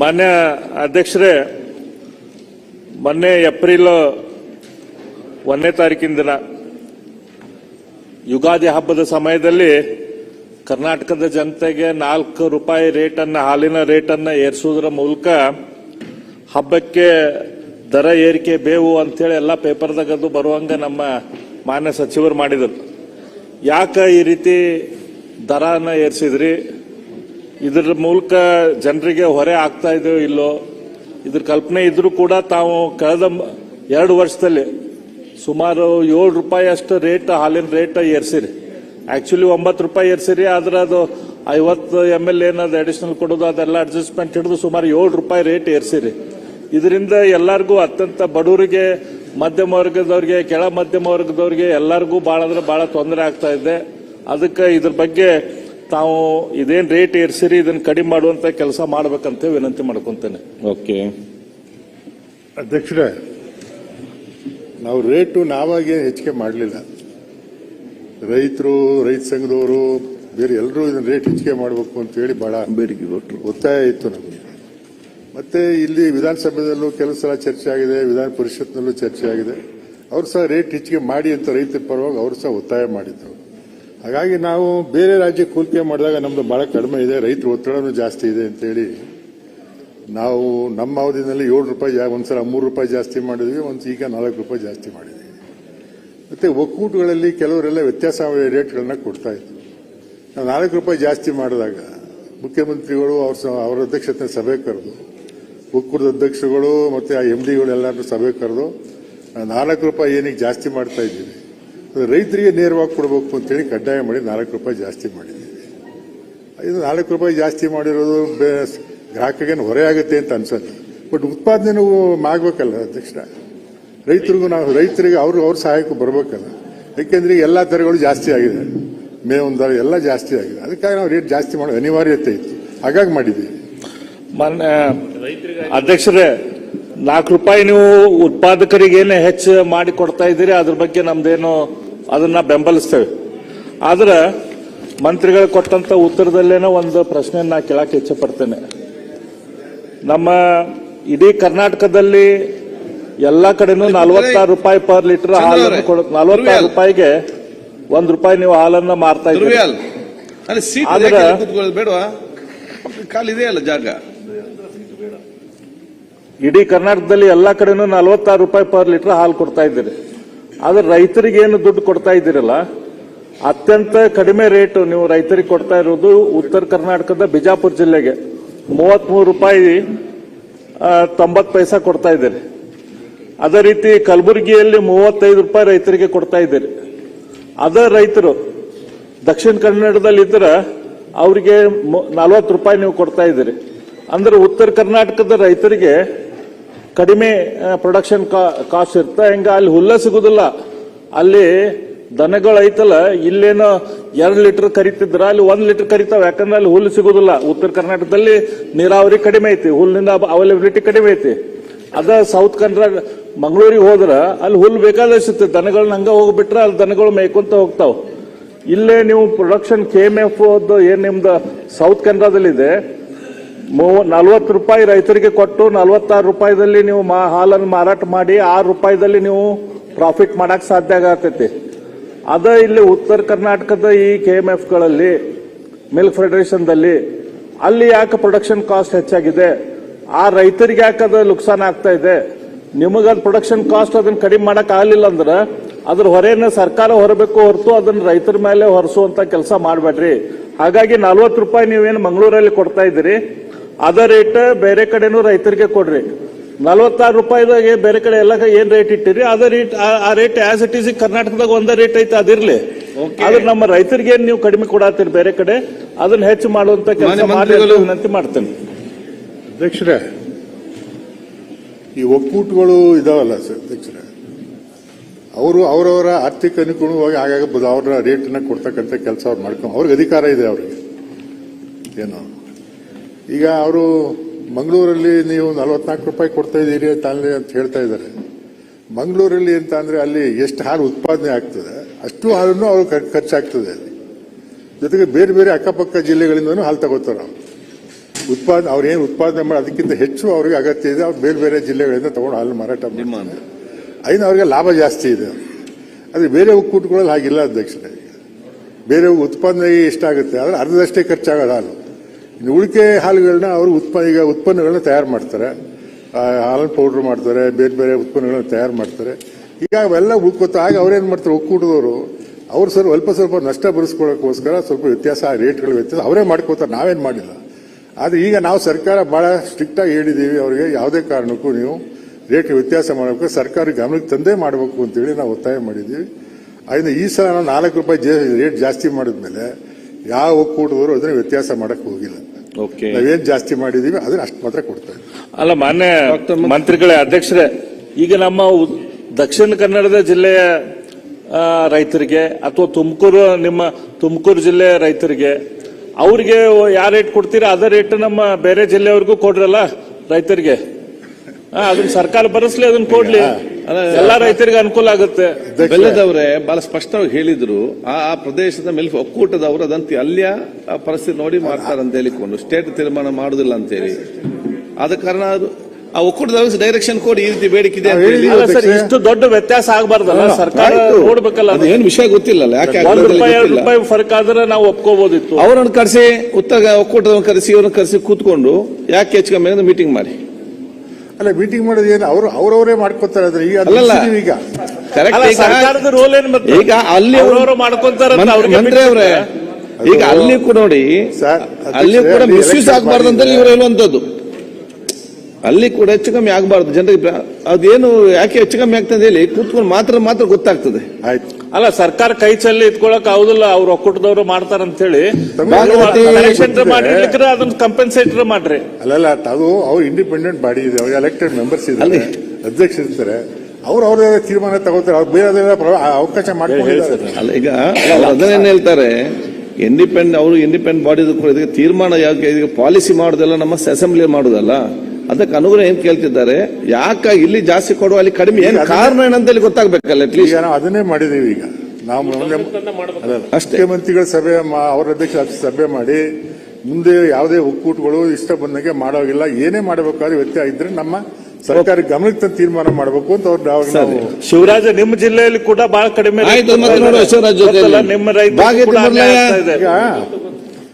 ಮಾನ್ಯ ಅಧ್ಯಕ್ಷರೇ, ಮೊನ್ನೆ ಏಪ್ರಿಲ್ ಒಂದನೇ ತಾರೀಕಿನ ದಿನ ಯುಗಾದಿ ಹಬ್ಬದ ಸಮಯದಲ್ಲಿ ಕರ್ನಾಟಕದ ಜನತೆಗೆ ನಾಲ್ಕು ರೂಪಾಯಿ ರೇಟನ್ನು, ಹಾಲಿನ ರೇಟನ್ನು ಏರಿಸುವುದರ ಮೂಲಕ ಹಬ್ಬಕ್ಕೆ ದರ ಏರಿಕೆ ಬೇವು ಅಂತೇಳಿ ಎಲ್ಲ ಪೇಪರ್ದಾಗ ಅದು ಬರುವಂಗ ನಮ್ಮ ಮಾನ್ಯ ಸಚಿವರು ಮಾಡಿದರು. ಯಾಕೆ ಈ ರೀತಿ ದರನ ಏರಿಸಿದ್ರಿ? ಇದ್ರ ಮೂಲಕ ಜನರಿಗೆ ಹೊರೆ ಆಗ್ತಾ ಇದೆಯೋ ಇಲ್ಲೋ, ಇದ್ರ ಕಲ್ಪನೆ ಇದ್ರೂ ಕೂಡ ತಾವು ಕಳೆದ ಎರಡು ವರ್ಷದಲ್ಲಿ ಸುಮಾರು ಏಳು ರೂಪಾಯಿ ಅಷ್ಟು ರೇಟ್, ಹಾಲಿನ ರೇಟ್ ಏರ್ಸಿರಿ. ಆಕ್ಚುಲಿ ಒಂಬತ್ತು ರೂಪಾಯಿ ಏರ್ಸಿರಿ, ಆದ್ರೆ ಅದು ಐವತ್ತು ಎಂ ಎಲ್ ಏನದು ಅಡಿಷನಲ್ ಕೊಡೋದು, ಅದೆಲ್ಲ ಅಡ್ಜಸ್ಟ್ಮೆಂಟ್ ಹಿಡಿದು ಸುಮಾರು ಏಳು ರೂಪಾಯಿ ರೇಟ್ ಏರ್ಸಿರಿ. ಇದರಿಂದ ಎಲ್ಲರಿಗೂ ಅತ್ಯಂತ ಬಡವರಿಗೆ, ಮಧ್ಯಮ ವರ್ಗದವ್ರಿಗೆ, ಕೆಳ ಮಧ್ಯಮ ವರ್ಗದವ್ರಿಗೆ ಎಲ್ಲರಿಗೂ ಭಾಳ ಅಂದ್ರೆ ಭಾಳ ತೊಂದರೆ ಆಗ್ತಾ ಇದೆ. ಅದಕ್ಕೆ ಇದ್ರ ಬಗ್ಗೆ ತಾವು ಇದೇನ್ ರೇಟ್ ಏರ್ಸಿರಿ ಇದನ್ನು ಕಡಿಮೆ ಮಾಡುವಂತ ಕೆಲಸ ಮಾಡ್ಬೇಕಂತ ವಿನಂತಿ ಮಾಡ್ಕೊಂತೇನೆ. ಓಕೆ. ಅಧ್ಯಕ್ಷರೇ ನಾವು ರೇಟು ನಾವಾಗೇ ಹೆಚ್ಚಿಗೆ ಮಾಡಲಿಲ್ಲ. ರೈತರು ರೈತ ಸಂಘದವರು ಬೇರೆ ಎಲ್ಲರೂ ಇದನ್ನ ರೇಟ್ ಹೆಚ್ಚಿಗೆ ಮಾಡಬೇಕು ಅಂತ ಹೇಳಿ ಬಹಳ ಒತ್ತಾಯ ಇತ್ತು ನಮಗೆ. ಮತ್ತೆ ಇಲ್ಲಿ ವಿಧಾನಸಭೆಯಲ್ಲೂ ಕೆಲವು ಸಲ ಚರ್ಚೆ ಆಗಿದೆ ವಿಧಾನ ಪರಿಷತ್ನಲ್ಲೂ ಚರ್ಚೆ ಆಗಿದೆ. ಅವರು ಸಹ ರೇಟ್ ಹೆಚ್ಚಿಗೆ ಮಾಡಿ ಅಂತ ರೈತರ ಪರವಾಗಿ ಅವರು ಸಹ ಒತ್ತಾಯ ಮಾಡಿದ್ರು ಹಾಗಾಗಿ ನಾವು ಬೇರೆ ರಾಜ್ಯಕ್ಕೆ ಹೋಲಿಕೆ ಮಾಡಿದಾಗ ನಮ್ಮದು ಭಾಳ ಕಡಿಮೆ ಇದೆ, ರೈತರು ಒತ್ತಡನೂ ಜಾಸ್ತಿ ಇದೆ ಅಂತೇಳಿ ನಾವು ನಮ್ಮ ಅವಧಿನಲ್ಲಿ ಏಳು ರೂಪಾಯಿ ಜಾ- ಒಂದ್ಸಲ ಮೂರು ರೂಪಾಯಿ ಜಾಸ್ತಿ ಮಾಡಿದ್ವಿ ಒಂದು ಈಗ ನಾಲ್ಕು ರೂಪಾಯಿ ಜಾಸ್ತಿ ಮಾಡಿದ್ವಿ. ಮತ್ತೆ ಒಕ್ಕೂಟಗಳಲ್ಲಿ ಕೆಲವರೆಲ್ಲ ವ್ಯತ್ಯಾಸ ರೇಟ್ಗಳನ್ನ ಕೊಡ್ತಾ ಇದ್ರು. ನಾವು ನಾಲ್ಕು ರೂಪಾಯಿ ಜಾಸ್ತಿ ಮಾಡಿದಾಗ ಮುಖ್ಯಮಂತ್ರಿಗಳು ಅವ್ರ ಅವರ ಅಧ್ಯಕ್ಷತೆ ಸಭೆ ಕರೆದು, ಒಕ್ಕೂಟದ ಅಧ್ಯಕ್ಷಗಳು ಮತ್ತೆ ಆ ಎಂ ಡಿಗಳು ಎಲ್ಲರೂ ಸಭೆ ಕರೆದು ನಾಲ್ಕು ರೂಪಾಯಿ ಏನಕ್ಕೆ ಜಾಸ್ತಿ ಮಾಡ್ತಾ ಇದ್ದೀವಿ ರೈತರಿಗೆ ನೇರವಾಗಿ ಕೊಡಬೇಕು ಅಂತೇಳಿ ಕಡ್ಡಾಯ ಮಾಡಿ ನಾಲ್ಕು ರೂಪಾಯಿ ಜಾಸ್ತಿ ಮಾಡಿದ್ದೀವಿ ಇದು ನಾಲ್ಕು ರೂಪಾಯಿ ಜಾಸ್ತಿ ಮಾಡಿರೋದು ಗ್ರಾಹಕಗೇನು ಹೊರೆ ಆಗುತ್ತೆ ಅಂತ ಅನ್ಸಲ್ಲ ಬಟ್ ಉತ್ಪಾದನೆನೂ ಆಗ್ಬೇಕಲ್ಲ ಅಧ್ಯಕ್ಷ. ರೈತರಿಗೂ ನಾವು, ರೈತರಿಗೆ ಅವ್ರಿಗೆ ಅವ್ರ ಸಹಾಯಕ್ಕೂ ಬರಬೇಕಲ್ಲ. ಯಾಕೆಂದ್ರೆ ಎಲ್ಲಾ ದರಗಳು ಜಾಸ್ತಿ ಆಗಿದೆ. ಮೇವಿನ ದರ ಎಲ್ಲ ಜಾಸ್ತಿ ಆಗಿದೆ. ಅದಕ್ಕಾಗಿ ನಾವು ರೇಟ್ ಜಾಸ್ತಿ ಮಾಡೋದು ಅನಿವಾರ್ಯತೆ ಇತ್ತು. ಹಾಗಾಗಿ ಮಾಡಿದ್ದೀವಿ ಮಾನ್ಯ ಅಧ್ಯಕ್ಷರೇ, ನಾಲ್ಕು ರೂಪಾಯಿ ನೀವು ಉತ್ಪಾದಕರಿಗೆ ಏನೇ ಹೆಚ್ಚು ಮಾಡಿ ಕೊಡ್ತಾ ಇದ್ದೀರಿ. ಅದ್ರ ಬಗ್ಗೆ ನಮ್ದೇನು ಅದನ್ನ ಬೆಂಬಲಿಸ್ತೇವೆ. ಆದ್ರೆ ಮಂತ್ರಿಗಳು ಕೊಟ್ಟಂತ ಉತ್ತರದಲ್ಲೇನೋ ಒಂದು ಪ್ರಶ್ನೆಯನ್ನ ಕೇಳಕ್ಕೆ ಇಚ್ಛೆ ಪಡ್ತೇನೆ. ನಮ್ಮ ಇಡೀ ಕರ್ನಾಟಕದಲ್ಲಿ ಎಲ್ಲಾ ಕಡೆನೂ ನಲವತ್ತಾರು ರೂಪಾಯಿ ಪರ್ ಲೀಟರ್ ಹಾಲನ್ನು ಕೊಡ ನಲವತ್ತಾರು ರೂಪಾಯಿಗೆ ಒಂದ್ ರೂಪಾಯಿ ನೀವು ಹಾಲನ್ನ ಮಾರ್ತಾ ಇದ್ದೀರಿ. ಆದ್ರೆ- ಜಾಗ? ಇಡೀ ಕರ್ನಾಟಕದಲ್ಲಿ ಎಲ್ಲಾ ಕಡೆನೂ ನಲವತ್ತಾರು ರೂಪಾಯಿ ಪರ್ ಲೀಟರ್ ಹಾಲು ಕೊಡ್ತಾ ಇದ್ದೀರಿ. ಆದ್ರೆ ರೈತರಿಗೆ ಏನು ದುಡ್ಡು ಕೊಡ್ತಾ ಇದ್ದೀರಲ್ಲ, ಅತ್ಯಂತ ಕಡಿಮೆ ರೇಟ್ ನೀವು ರೈತರಿಗೆ ಕೊಡ್ತಾ ಇರೋದು ಉತ್ತರ ಕರ್ನಾಟಕದ ಬಿಜಾಪುರ ಜಿಲ್ಲೆಗೆ. ಮೂವತ್ಮೂರು ರೂಪಾಯಿ ತೊಂಬತ್ತು ಪೈಸಾ ಕೊಡ್ತಾ ಇದ್ದೀರಿ. ಅದೇ ರೀತಿ ಕಲಬುರಗಿಯಲ್ಲಿ ಮೂವತ್ತೈದು ರೂಪಾಯಿ ರೈತರಿಗೆ ಕೊಡ್ತಾ ಇದ್ದೀರಿ. ಅದೇ ರೈತರು ದಕ್ಷಿಣ ಕನ್ನಡದಲ್ಲಿ ಇದ್ರೆ ಅವರಿಗೆ ನಲವತ್ತು ರೂಪಾಯಿ ನೀವು ಕೊಡ್ತಾ ಇದ್ದೀರಿ. ಅಂದ್ರೆ ಉತ್ತರ ಕರ್ನಾಟಕದ ರೈತರಿಗೆ ಕಡಿಮೆ ಪ್ರೊಡಕ್ಷನ್ ಕಾಸ್ಟ್ ಇರುತ್ತೆ ಹಿಂಗ ಅಲ್ಲಿ ಹುಲ್ಲ ಸಿಗುದಿಲ್ಲ. ಅಲ್ಲಿ ದನಗಳು ಐತಲ್ಲ ಇಲ್ಲೇನೋ ಎರಡು ಲೀಟರ್ ಕರಿತಿದ್ರ, ಅಲ್ಲಿ ಒಂದ್ ಲೀಟರ್ ಕರಿತಾವ. ಯಾಕಂದ್ರೆ ಅಲ್ಲಿ ಹುಲ್ಲು ಸಿಗುದಿಲ್ಲ. ಉತ್ತರ ಕರ್ನಾಟಕದಲ್ಲಿ ನೀರಾವರಿ ಕಡಿಮೆ ಐತಿ. ಹುಲ್ಲಿನ ಅವೈಲೇಬಿಲಿಟಿ ಕಡಿಮೆ ಐತಿ. ಅದ ಸೌತ್ ಕನ್ನಡ ಮಂಗಳೂರಿಗೆ ಹೋದ್ರ ಅಲ್ಲಿ ಹುಲ್ಲು ಬೇಕಾದಷ್ಟು ದನಗಳನ್ನ ಹಂಗ ಹೋಗ್ಬಿಟ್ರೆ ಅಲ್ಲಿ ದನಗಳು ಮೇಯ್ಕೊಂತ ಹೋಗ್ತಾವ. ಇಲ್ಲೇ ನೀವು ಪ್ರೊಡಕ್ಷನ್ ಕೆ ಎಂ ಎಫ್ ಏನ್ ನಿಮ್ದು ಸೌತ್ ಕನ್ನಡದಲ್ಲಿದೆ ನಲ್ವತ್ತು ರೂಪಾಯಿ ರೈತರಿಗೆ ಕೊಟ್ಟು ನಲ್ವತ್ತಾರು ರೂಪಾಯಿದಲ್ಲಿ ನೀವು ಹಾಲನ್ನು ಮಾರಾಟ ಮಾಡಿ, ಆರು ರೂಪಾಯಿದಲ್ಲಿ ನೀವು ಪ್ರಾಫಿಟ್ ಮಾಡಕ್ ಸಾಧ್ಯ ಆಗತೈತಿ ಅದ ಇಲ್ಲಿ ಉತ್ತರ ಕರ್ನಾಟಕದ ಈ ಕೆ ಎಂ ಎಫ್ಗಳಲ್ಲಿ ಮಿಲ್ಕ್ ಫೆಡರೇಷನ್ದಲ್ಲಿ ಅಲ್ಲಿ ಯಾಕೆ ಪ್ರೊಡಕ್ಷನ್ ಕಾಸ್ಟ್ ಹೆಚ್ಚಾಗಿದೆ? ಆ ರೈತರಿಗೆ ಯಾಕೆ ಅದು ನುಕ್ಸಾನ ಆಗ್ತಾ ಇದೆ? ನಿಮಗದ್ ಪ್ರೊಡಕ್ಷನ್ ಕಾಸ್ಟ್ ಅದನ್ನ ಕಡಿಮೆ ಮಾಡಕ್ ಆಗಲಿಲ್ಲ ಅಂದ್ರೆ, ಅದ್ರ ಹೊರೆಯನ್ನ ಸರ್ಕಾರ ಹೊರಬೇಕು ಹೊರತು ಅದನ್ನ ರೈತರ ಮೇಲೆ ಹೊರಿಸುವಂತ ಕೆಲಸ ಮಾಡಬೇಡ್ರಿ. ಹಾಗಾಗಿ ನಲ್ವತ್ತು ರೂಪಾಯಿ ನೀವೇನು ಮಂಗಳೂರಲ್ಲಿ ಕೊಡ್ತಾ ಇದ್ದೀರಿ? ಅದ ರೇಟ್ ಬೇರೆ ಕಡೆನೂ ರೈತರಿಗೆ ಕೊಡ್ರಿ. ನಲವತ್ತಾರು ರೂಪಾಯಿದಾಗೆ ಬೇರೆ ಕಡೆ ಎಲ್ಲ ಏನ್ ರೇಟ್ ಇಟ್ಟಿರಿ? ಅದ ರೇಟ್ ಆ ರೇಟ್ ಆಸ್ ಇಟ್ ಈಸ್ ಕರ್ನಾಟಕದಾಗ ಒಂದೇ ರೇಟ್ ಐತೆ ಅದಿರ್ಲಿ. ಆದ್ರೆ ನಮ್ಮ ರೈತರಿಗೆ ಏನ್ ನೀವು ಕಡಿಮೆ ಕೊಡತ್ತೀರಿ ಬೇರೆ ಕಡೆ? ಅದನ್ನ ಹೆಚ್ಚು ಮಾಡುವಂತ ಕೆಲಸ ವಿನಂತಿ ಮಾಡ್ತೇನೆ. ಅಧ್ಯಕ್ಷರೇ ಈ ಒಕ್ಕೂಟಗಳು ಇದಾವಲ್ಲ ಸರ್ ಅಧ್ಯಕ್ಷರೇ? ಅವರು ಅವರವರ ಆರ್ಥಿಕ ಅನುಕೂಲವಾಗಿ ಆಗಾಗ ಅವ್ರ ಅವರ ರೇಟನ್ನ ಕೊಡ್ತಕ್ಕಂಥ ಕೆಲಸ ಅವ್ರು ಮಾಡ್ಕೊಂಡು ಅವ್ರಿಗೆ ಅಧಿಕಾರ ಇದೆ ಅವರಿಗೆ. ಏನು? ಈಗ ಅವರು ಮಂಗಳೂರಲ್ಲಿ ನೀವು ನಲವತ್ನಾಲ್ಕು ರೂಪಾಯಿ ಕೊಡ್ತಾ ಇದ್ದೀರಿ ತಾನೇ ಅಂತ ಹೇಳ್ತಾ ಇದ್ದಾರೆ. ಮಂಗಳೂರಲ್ಲಿ ಅಂತ ಅಂದರೆ ಅಲ್ಲಿ ಎಷ್ಟು ಹಾಲು ಉತ್ಪಾದನೆ ಆಗ್ತದೆ ಅಷ್ಟು ಹಾಲನ್ನು ಅವರು ಖರ್ಚಾಗ್ತದೆ ಅಲ್ಲಿ. ಜೊತೆಗೆ ಬೇರೆ ಬೇರೆ ಅಕ್ಕಪಕ್ಕ ಜಿಲ್ಲೆಗಳಿಂದನೂ ಹಾಲು ತಗೋತಾರೆ ನಾವು ಉತ್ಪಾದನೆ ಅವ್ರು ಏನು ಉತ್ಪಾದನೆ ಮಾಡಿ ಅದಕ್ಕಿಂತ ಹೆಚ್ಚು ಅವ್ರಿಗೆ ಅಗತ್ಯ ಇದೆ ಅವ್ರು ಬೇರೆ ಬೇರೆ ಜಿಲ್ಲೆಗಳಿಂದ ತಗೊಂಡು ಹಾಲು ಮಾರಾಟ ಡಿಮಾಂಡ್ ಐದು ಅವ್ರಿಗೆ ಲಾಭ ಜಾಸ್ತಿ ಇದೆ. ಆದರೆ ಬೇರೆ ಒಕ್ಕೂಟಗಳಲ್ಲಿ ಹಾಗಿಲ್ಲ ಅಧ್ಯಕ್ಷರೇ. ಬೇರೆ ಉತ್ಪಾದನೆಗೆ ಎಷ್ಟಾಗುತ್ತೆ ಆದರೆ ಅರ್ಧದಷ್ಟೇ ಖರ್ಚಾಗೋದು ಹಾಲು. ಇನ್ನು ಉಳಿಕೆ ಹಾಲುಗಳನ್ನ ಅವರು ಉತ್ಪನ್ನ ಈಗ ಉತ್ಪನ್ನಗಳನ್ನ ತಯಾರು ಮಾಡ್ತಾರೆ. ಹಾಲನ್ನು ಹಾಲಿನ ಪೌಡ್ರ್ ಮಾಡ್ತಾರೆ, ಬೇರೆ ಬೇರೆ ಉತ್ಪನ್ನಗಳನ್ನ ತಯಾರು ಮಾಡ್ತಾರೆ. ಈಗ ಅವೆಲ್ಲ ಉಳ್ಕೋತ ಆಗ ಅವ್ರೇನು ಮಾಡ್ತಾರೆ, ಒಕ್ಕೂಟದವರು, ಅವ್ರು ಸ್ವಲ್ಪ ಸ್ವಲ್ಪ ಸ್ವಲ್ಪ ನಷ್ಟ ಬರೆಸ್ಕೊಳ್ಳೋಕ್ಕೋಸ್ಕರ ಸ್ವಲ್ಪ ವ್ಯತ್ಯಾಸ, ರೇಟ್ಗಳು ವ್ಯತ್ಯಾಸ ಅವರೇ ಮಾಡ್ಕೋತಾರೆ, ನಾವೇನು ಮಾಡಿಲ್ಲ. ಆದರೆ ಈಗ ನಾವು ಸರ್ಕಾರ ಬಹಳ ಸ್ಟ್ರಿಕ್ಟಾಗಿ ಹೇಳಿದ್ದೀವಿ ಅವರಿಗೆ ಯಾವುದೇ ಕಾರಣಕ್ಕೂ ನೀವು ರೇಟ್ ವ್ಯತ್ಯಾಸ ಮಾಡಬೇಕು ಸರ್ಕಾರ ಗಮನಕ್ಕೆ ತಂದೇ ಮಾಡಬೇಕು ಅಂತೇಳಿ ನಾವು ಒತ್ತಾಯ ಮಾಡಿದ್ದೀವಿ ಅದರಿಂದ ಈ ಸಲ ನಾವು ನಾಲ್ಕು ರೂಪಾಯಿ ರೇಟ್ ಜಾಸ್ತಿ ಮಾಡಿದ್ಮೇಲೆ ಯಾವ ಒಕ್ಕೂಟದವರು ಅದನ್ನ ವ್ಯತ್ಯಾಸ ಮಾಡಕ್ ಹೋಗಿಲ್ಲ. ಓಕೆ ನಾವೇನ್ ಜಾಸ್ತಿ ಮಾಡಿದೀವಿ ಅದನ್ನ ಅಷ್ಟು ಮಾತ್ರ ಕೊಡ್ತಾ ಇದ್ದೀವಿ. ಅಲ್ಲ ಮಾನ್ಯ ಮಂತ್ರಿಗಳೇ ಅಧ್ಯಕ್ಷರೇ ಈಗ ನಮ್ಮ ಉ- ದಕ್ಷಿಣ ಕನ್ನಡದ ಜಿಲ್ಲೆಯ ಆ, ರೈತರಿಗೆ ಅಥವಾ ತುಮಕೂರು ನಿಮ್ಮ ತುಮಕೂರು ಜಿಲ್ಲೆಯ ರೈತರಿಗೆ ಅವ್ರಿಗೆ ಯಾವ ರೇಟ್ ಕೊಡ್ತೀರಾ? ಅದೇ ರೇಟ್ ನಮ್ಮ ಬೇರೆ ಜಿಲ್ಲೆಯವ್ರಿಗೂ ಕೊಡ್ರಲ್ಲ ರೈತರಿಗೆ? ಆ, ಅದನ್ನ ಸರ್ಕಾರ ಬರೆಸ್ಲಿ ಅದನ್ನ ಕೊಡ್ಲಿ. ಎಲ್ಲಾ ರೈತರಿಗೆ ಅನುಕೂಲ ಆಗುತ್ತೆ. ಬೆಲ್ಲದವ್ರೆ ಬಹಳ ಸ್ಪಷ್ಟವಾಗಿ ಹೇಳಿದ್ರು ಆ ಪ್ರದೇಶದ ಮೇಲೆ ಒಕ್ಕೂಟದವರು ಅದಂತ ಅಲ್ಲಿಯ ಆ ಪರಿಸ್ಥಿತಿ ನೋಡಿ ಮಾಡ್ತಾರೆ ಅಂತ ಹೇಳಿಕೊಂಡು ಸ್ಟೇಟ್ ತೀರ್ಮಾನ ಮಾಡುದಿಲ್ಲ ಅಂತೇಳಿ. ಆದ ಕಾರಣ ಅದು ಆ ಒಕ್ಕೂಟದವ್ರಿಗೆ ಡೈರೆಕ್ಷನ್ ಕೊಡಿ ಈ ರೀತಿ ಬೇಡಿಕೆ ಇದೆ ಅಂತ ಹೇಳಿ ಸರ್ ಇಷ್ಟು ದೊಡ್ಡ ವ್ಯತ್ಯಾಸ ಆಗಬಾರ್ದಲ್ಲ ಸರ್ಕಾರ. ನೋಡ್ಬೇಕಲ್ಲ ಅದು. ಏನು ವಿಷಯ ಗೊತ್ತಿಲ್ಲ ಯಾಕೆ ಒಂದ್ ರೂಪಾಯಿ ಎರಡು ಗೊತ್ತಿಲ್ಲ. ರೂಪಾಯಿ ಫರ್ಕ್ ಆದ್ರೆ ನಾವು ಒಪ್ಕೋಬಹುದಿತ್ತು ಅವರನ್ನು ಕರೆಸಿ ಉತ್ತರ ಒಕ್ಕೂಟದವ್ರನ್ನ ಕರೆಸಿ ಇವ್ರನ್ನ ಕರೆಸಿ ಕೂತ್ಕೊಂಡು ಯಾಕೆ ಹೆಚ್ಚು ಕಮ್ಮಿ ಮೀಟಿಂಗ್ ಮಾಡಿ. ಅಲ್ಲ ಮೀಟಿಂಗ್ ಮಾಡೋದು ಏನು? ಅವರು ಅವರವರೇ ಮಾಡ್ಕೊತಾರೆ ಅದ್ರ ಈಗ ಅದು ಅಲ್ಲಲ್ಲ. ಈಗ ಕರೆಕ್ಟ್ ಅಲ್ಲ, ಸರ್ಕಾರದ ರೋಲ್ ಏನ್ ಮತ್ತೆ? ಈಗ ಅಲ್ಲಿ ಅವ್ರವ್ರು ಮಾಡ್ಕೊಂತಾರೆ ಅಂತ ಅವ್ರಿಗೆ ಮಂತ್ರಿ ಅವರೇ. ಈಗ ಅಲ್ಲಿ ಕೂಡ ನೋಡಿ ಸರ್, ಅಲ್ಲಿ ಕೂಡ ಅಲ್ಲಿ ಮಿಸ್ಯೂಸ್ ಆಗಬಾರ್ದು ಅಂತ ಇವರು ಹೇಳುವಂತದ್ದು ಅಲ್ಲಿ ಕೂಡ ಹೆಚ್ಚು ಕಮ್ಮಿ ಆಗಬಾರ್ದು. ಜನರಿಗೆ ಪ್ರ- ಅದೇನು ಯಾಕೆ ಹೆಚ್ಚು ಕಮ್ಮಿ ಆಗ್ತದೆ ಹೇಳಿ ಕೂತ್ಕೊಂಡು ಮಾತ್ರ ಮಾತ್ರ ಗೊತ್ತಾಗ್ತದೆ. ಆಯ್ತು. ಅಲ್ಲ ಸರ್ಕಾರ ಕೈ ಚಲ್ಲಿ ಇಟ್ಕೊಳಕ್ ಆಗುದಿಲ್ಲ. ಅವ್ರ ಒಕ್ಕೂಟದವ್ರು ಮಾಡ್ತಾರ ಅಂತ ಹೇಳಿ. ಮಾಡಿರ್ಲಿಕ್ಕೆ ಅದನ್ನ ಕಂಪೆನ್ಸೇಟರ್ ಮಾಡ್ರಿ. ಅಲ್ಲಲ್ಲ ಅದು ಅವ್ರು ಇಂಡಿಪೆಂಡೆಂಟ್ ಬಾಡಿ ಇದೆ. ಅವ್ರಿಗೆ ಎಲೆಕ್ಟೆಡ್ ಮೆಂಬರ್ಸ್ ಇದ್ದಾರೆ. ಅಧ್ಯಕ್ಷ ಇರ್ತಾರೆ. ಅವ್ರು ಅವ್ರ ತೀರ್ಮಾನ ತಗೋತಾರೆ. ಅವ್ರು ಬೇರೆ ಅವಕಾಶ ಮಾಡ್ಕೊಂಡಿದ್ದಾರೆ. ಅಲ್ಲ ಈಗ ಅದನ್ನೇನು ಹೇಳ್ತಾರೆ? ಇಂಡಿಪೆಂಡ್ ಅವರು ಇಂಡಿಪೆಂಡೆಂಟ್ ಬಾಡಿ ಕೂಡ ಇದಕ್ಕೆ ತೀರ್ಮಾನ ಯಾಕೆ ಪಾಲಿಸಿ ಮಾಡೋದಲ್ಲ ನಮ್ಮ ಅಸೆಂಬ್ಲಿ ಮಾಡೋದಲ್ಲ? ಅದಕ್ಕೆ ಅನುಗುಣ ಏನ್ ಕೇಳ್ತಿದ್ದಾರೆ? ಯಾಕ ಇಲ್ಲಿ ಜಾಸ್ತಿ ಕೊಡುವ ಅಲ್ಲಿ ಕಡಿಮೆ? ಏನು ಕಾರಣ ಏನಂತ ಹೇಳಿ ಗೊತ್ತಾಗ್ಬೇಕಲ್ಲ ಈಗ ಅಟ್ಲೀಸ್ಟ್ ನಾವು ಅದನ್ನೇ ಮಾಡಿದೀವಿ ಈಗ. ನಾವು ಅಷ್ಟೇ. ಮುಖ್ಯಮಂತ್ರಿಗಳ ಸಭೆ ಮಾ- ಅವರ ಅಧ್ಯಕ್ಷ ಸಭೆ ಮಾಡಿ ಮುಂದೆ ಯಾವುದೇ ಒಕ್ಕೂಟಗಳು ಇಷ್ಟ ಬಂದಂಗೆ ಮಾಡೋಗಿಲ್ಲ ಏನೇ ಮಾಡಬೇಕಾದ್ರೆ ವ್ಯತ್ಯಾಸ ಇದ್ರೆ ನಮ್ಮ ಸರ್ಕಾರ ಗಮನಕ್ಕೆ ತಂದು ತೀರ್ಮಾನ ಮಾಡಬೇಕು ಅಂತ ಅವ್ರು ಶಿವರಾಜ ನಿಮ್ಮ ಜಿಲ್ಲೆಯಲ್ಲಿ ಕೂಡ ಬಹಳ ಕಡಿಮೆ ನಿಮ್ಮ ರೈತರು